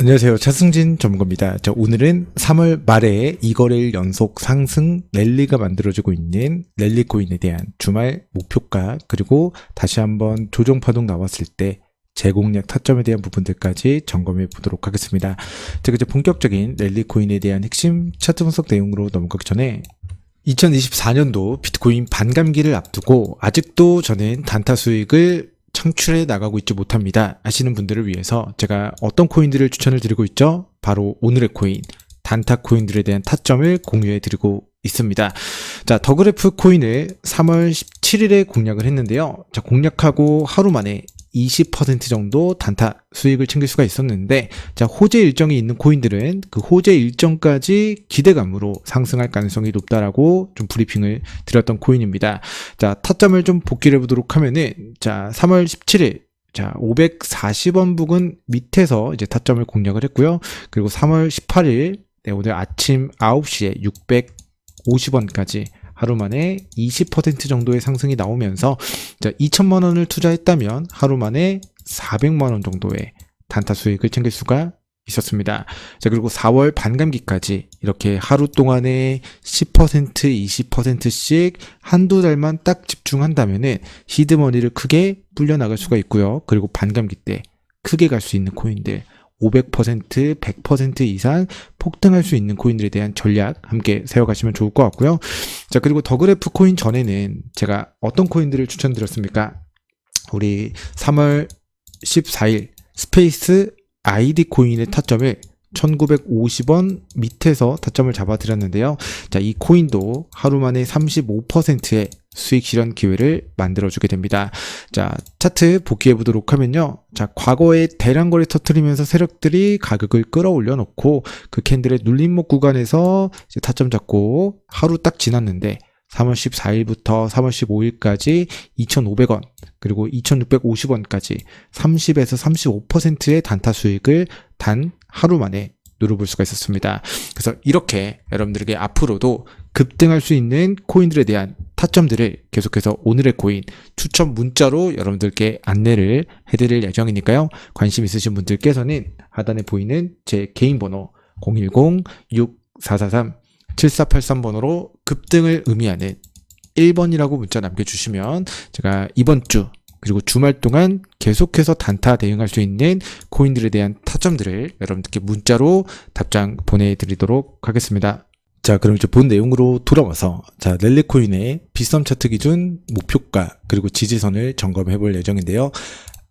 안녕하세요. 차승진 전문가입니다. 자, 오늘은 3월 말에 2거래일 연속 상승 랠리가 만들어지고 있는 랠리코인에 대한 주말 목표가 그리고 다시 한번 조정 파동 나왔을 때 재공략 타점에 대한 부분들까지 점검해 보도록 하겠습니다. 제가 이제 본격적인 랠리코인에 대한 핵심 차트 분석 내용으로 넘어가기 전에 2024년도 비트코인 반감기를 앞두고 아직도 저는 단타 수익을 창출해 나가고 있지 못합니다. 하시는 분들을 위해서 제가 어떤 코인들을 추천을 드리고 있죠? 바로 오늘의 코인, 단타 코인들에 대한 타점을 공유해 드리고 있습니다. 자, 더그래프 코인을 3월 17일에 공략을 했는데요. 자, 공략하고 하루 만에 20% 정도 단타 수익을 챙길 수가 있었는데, 자, 호재 일정이 있는 코인들은 그 호재 일정까지 기대감으로 상승할 가능성이 높다라고 좀 브리핑을 드렸던 코인입니다. 자, 타점을 좀 복기를 해보도록 하면은, 자, 3월 17일, 자, 540원 부근 밑에서 이제 타점을 공략을 했고요. 그리고 3월 18일, 네, 오늘 아침 9시에 650원까지 하루 만에 20% 정도의 상승이 나오면서 자, 2천만 원을 투자했다면 하루 만에 400만 원 정도의 단타 수익을 챙길 수가 있었습니다. 자, 그리고 4월 반감기까지 이렇게 하루 동안에 10%, 20%씩 한두 달만 딱 집중한다면은 히드머니를 크게 불려나갈 수가 있고요. 그리고 반감기 때 크게 갈 수 있는 코인들 500%, 100% 이상 폭등할 수 있는 코인들에 대한 전략 함께 세워가시면 좋을 것 같고요. 자, 그리고 더그래프 코인 전에는 제가 어떤 코인들을 추천드렸습니까? 우리 3월 14일 스페이스 아이디 코인의 타점을 1950원 밑에서 타점을 잡아드렸는데요. 자, 이 코인도 하루 만에 35%의 수익 실현 기회를 만들어주게 됩니다. 자, 차트 복귀해 보도록 하면요. 자, 과거에 대량 거래 터트리면서 세력들이 가격을 끌어올려 놓고 그 캔들의 눌림목 구간에서 타점 잡고 하루 딱 지났는데 3월 14일부터 3월 15일까지 2,500원, 그리고 2,650원까지 30에서 35%의 단타 수익을 단 하루 만에 누려볼 수가 있었습니다. 그래서 이렇게 여러분들에게 앞으로도 급등할 수 있는 코인들에 대한 타점들을 계속해서 오늘의 코인 추천 문자로 여러분들께 안내를 해드릴 예정이니까요. 관심 있으신 분들께서는 하단에 보이는 제 개인 번호 010-6443-7483번호로 급등을 의미하는 1번이라고 문자 남겨주시면 제가 이번 주 그리고 주말 동안 계속해서 단타 대응할 수 있는 코인들에 대한 타점들을 여러분들께 문자로 답장 보내드리도록 하겠습니다. 자, 그럼 이제 본 내용으로 돌아와서 자, 랠리코인의 비썸 차트 기준 목표가 그리고 지지선을 점검해 볼 예정인데요.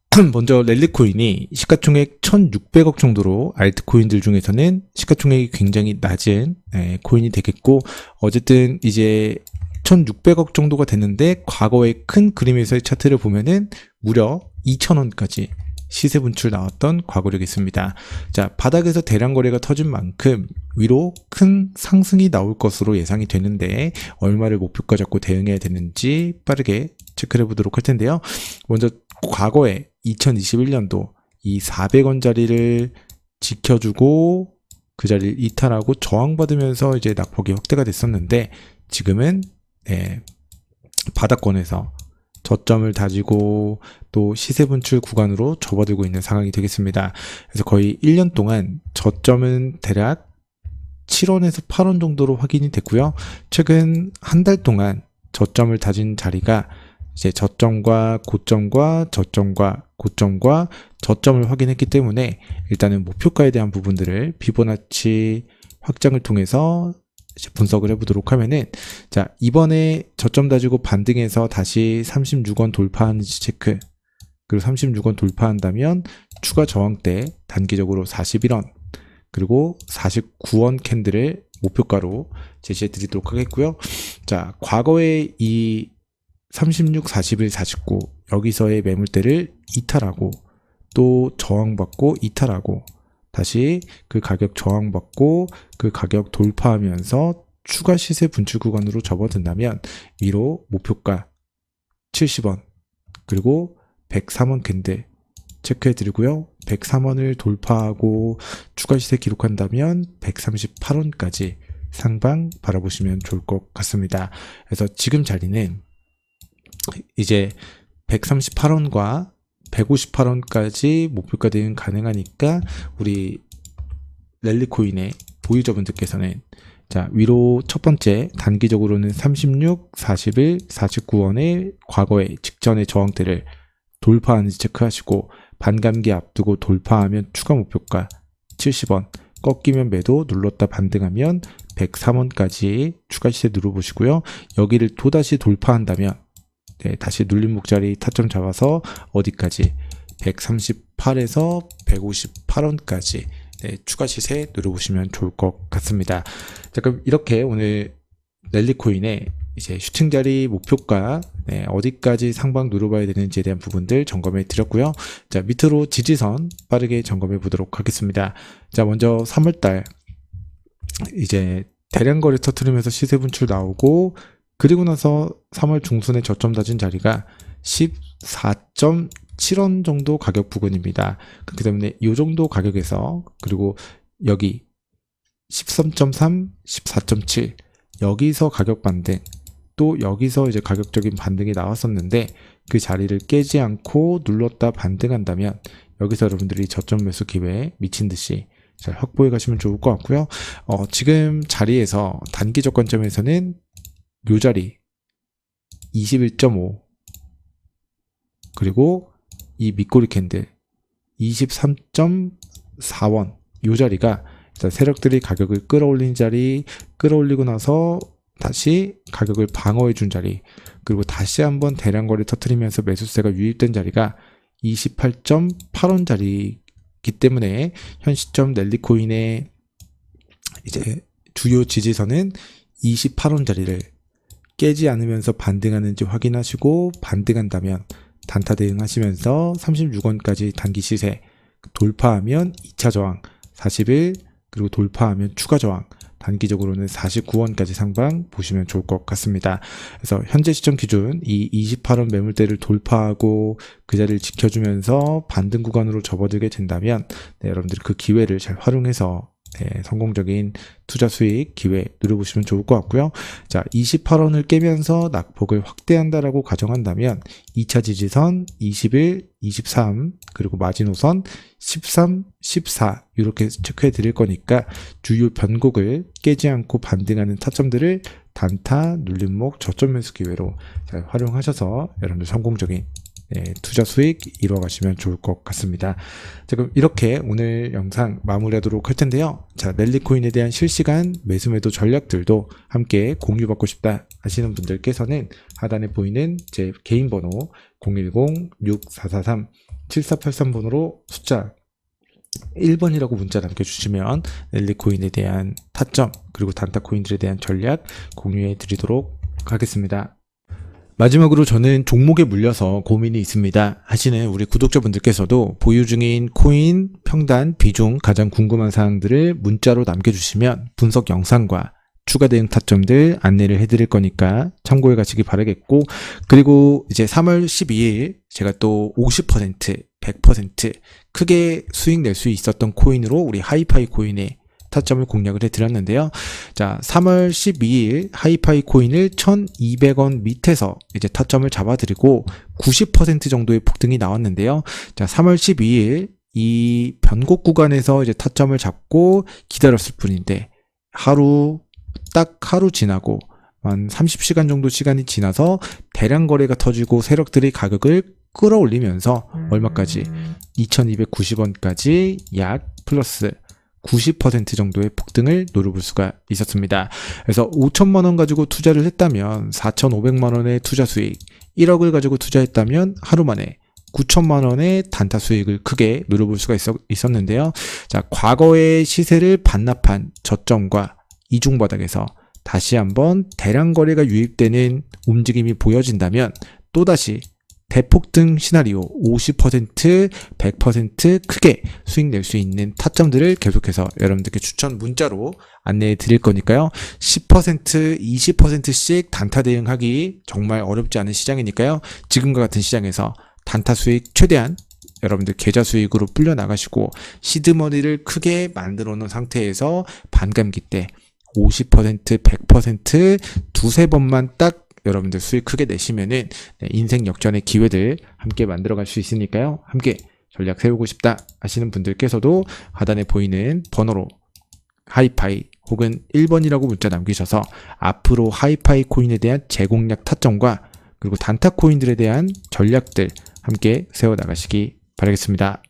먼저 랠리코인이 시가총액 1,600억 정도로 알트코인들 중에서는 시가총액이 굉장히 낮은 예, 코인이 되겠고 어쨌든 이제 1,600억 정도가 됐는데 과거의 큰 그림에서의 차트를 보면은 무려 2,000원까지 시세 분출 나왔던 과거력이 있습니다. 자, 바닥에서 대량 거래가 터진 만큼 위로 큰 상승이 나올 것으로 예상이 되는데 얼마를 목표가 잡고 대응해야 되는지 빠르게 체크해 보도록 할 텐데요. 먼저 과거에 2021년도 이 400원짜리를 지켜주고 그 자리를 이탈하고 저항받으면서 이제 낙폭이 확대가 됐었는데 지금은 네, 바닥권에서 저점을 다지고 또 시세 분출 구간으로 접어들고 있는 상황이 되겠습니다. 그래서 거의 1년 동안 저점은 대략 7원에서 8원 정도로 확인이 됐고요. 최근 한 달 동안 저점을 다진 자리가 이제 저점과 고점과 저점과 고점과 저점을 확인했기 때문에 일단은 목표가에 대한 부분들을 피보나치 확장을 통해서 분석을 해보도록 하면은 자 이번에 저점 다지고 반등해서 다시 36원 돌파하는지 체크 그리고 36원 돌파한다면 추가 저항 때 단기적으로 41원 그리고 49원 캔들을 목표가로 제시해 드리도록 하겠고요. 자 과거에 이 36, 41, 49 여기서의 매물대를 이탈하고 또 저항받고 이탈하고 다시 그 가격 저항받고 그 가격 돌파하면서 추가 시세 분출 구간으로 접어든다면 위로 목표가 70원 그리고 103원 캔들 체크해 드리고요. 103원을 돌파하고 추가 시세 기록한다면 138원까지 상방 바라보시면 좋을 것 같습니다. 그래서 지금 자리는 이제 138원과 158원까지 목표가 대응 가능하니까 우리 랠리코인의 보유자분들께서는 자 위로 첫 번째 단기적으로는 36, 41, 49원의 과거의 직전의 저항대를 돌파하는지 체크하시고 반감기 앞두고 돌파하면 추가 목표가 70원 꺾이면 매도 눌렀다 반등하면 103원까지 추가 시세 누려보시고요. 여기를 또다시 돌파한다면 네, 다시 눌림 목 자리 타점 잡아서 어디까지 138에서 158원까지 네, 추가 시세 누려보시면 좋을 것 같습니다. 자, 그럼 이렇게 오늘 랠리코인의 이제 슈팅 자리 목표가 네, 어디까지 상방 누려봐야 되는지에 대한 부분들 점검해 드렸고요. 자, 밑으로 지지선 빠르게 점검해 보도록 하겠습니다. 자, 먼저 3월달 이제 대량 거래 터트리면서 시세 분출 나오고 그리고 나서 3월 중순에 저점 다진 자리가 14.7원 정도 가격 부근입니다. 그렇기 때문에 이 정도 가격에서 그리고 여기 13.3, 14.7 여기서 가격 반등 또 여기서 이제 가격적인 반등이 나왔었는데 그 자리를 깨지 않고 눌렀다 반등한다면 여기서 여러분들이 저점 매수 기회에 미친 듯이 잘 확보해 가시면 좋을 것 같고요. 어, 지금 자리에서 단기적 관점에서는 요 자리 21.5 그리고 이 밑꼬리 캔들 23.4원. 요 자리가 일단 세력들이 가격을 끌어올린 자리 끌어올리고 나서 다시 가격을 방어해 준 자리 그리고 다시 한번 대량 거래 터트리면서 매수세가 유입된 자리가 28.8원 자리이기 때문에 현 시점 넬리코인의 이제 주요 지지선은 28원 자리를 깨지 않으면서 반등하는지 확인하시고 반등한다면 단타 대응하시면서 36원까지 단기 시세 돌파하면 2차 저항 41 그리고 돌파하면 추가 저항 단기적으로는 49원까지 상방 보시면 좋을 것 같습니다. 그래서 현재 시점 기준 이 28원 매물대를 돌파하고 그 자리를 지켜주면서 반등 구간으로 접어들게 된다면 네, 여러분들이 그 기회를 잘 활용해서 네, 성공적인 투자 수익 기회 누려보시면 좋을 것 같고요. 자, 28원을 깨면서 낙폭을 확대한다라고 가정한다면 2차 지지선 21, 23 그리고 마지노선 13, 14 이렇게 체크해 드릴 거니까 주요 변곡을 깨지 않고 반등하는 타점들을 단타, 눌림목, 저점 매수 기회로 잘 활용하셔서 여러분들 성공적인 네, 투자 수익 이뤄가시면 좋을 것 같습니다. 자, 그럼 이렇게 오늘 영상 마무리하도록 할 텐데요. 자, 랠리코인에 대한 실시간 매수 매도 전략들도 함께 공유받고 싶다 하시는 분들께서는 하단에 보이는 제 개인 번호 010-6443-7483번호로 숫자 1번이라고 문자 남겨주시면 랠리코인에 대한 타점 그리고 단타 코인들에 대한 전략 공유해 드리도록 하겠습니다. 마지막으로 저는 종목에 물려서 고민이 있습니다. 하시는 우리 구독자분들께서도 보유 중인 코인, 평단, 비중 가장 궁금한 사항들을 문자로 남겨주시면 분석 영상과 추가 대응 타점들 안내를 해드릴 거니까 참고해 가시기 바라겠고 그리고 이제 3월 12일 제가 또 50% 100% 크게 수익 낼 수 있었던 코인으로 우리 하이파이 코인에 타점을 공략을 해드렸는데요. 자, 3월 12일 하이파이 코인을 1200원 밑에서 이제 타점을 잡아드리고 90% 정도의 폭등이 나왔는데요. 자, 3월 12일 이 변곡 구간에서 이제 타점을 잡고 기다렸을 뿐인데 하루 딱 하루 지나고 한 30시간 정도 시간이 지나서 대량 거래가 터지고 세력들이 가격을 끌어올리면서 얼마까지 2290원까지 약 플러스 90% 정도의 폭등을 노려볼 수가 있었습니다. 그래서 5천만 원 가지고 투자를 했다면 4,500만 원의 투자 수익, 1억을 가지고 투자했다면 하루 만에 9천만 원의 단타 수익을 크게 누려볼 수가 있었, 는데요 자, 과거의 시세를 반납한 저점과 이중 바닥에서 다시 한번 대량 거래가 유입되는 움직임이 보여진다면 또다시 대폭등 시나리오 50%, 100% 크게 수익 낼 수 있는 타점들을 계속해서 여러분들께 추천 문자로 안내해 드릴 거니까요. 10%, 20%씩 단타 대응하기 정말 어렵지 않은 시장이니까요. 지금과 같은 시장에서 단타 수익 최대한 여러분들 계좌 수익으로 불려 나가시고 시드머니를 크게 만들어 놓은 상태에서 반감기 때 50%, 100% 두세 번만 딱 여러분들 수익 크게 내시면은 네, 인생 역전의 기회들 함께 만들어갈 수 있으니까요. 함께 전략 세우고 싶다 하시는 분들께서도 하단에 보이는 번호로 하이파이 혹은 1번이라고 문자 남기셔서 앞으로 하이파이 코인에 대한 제공략 타점과 그리고 단타 코인들에 대한 전략들 함께 세워 나가시기 바라겠습니다.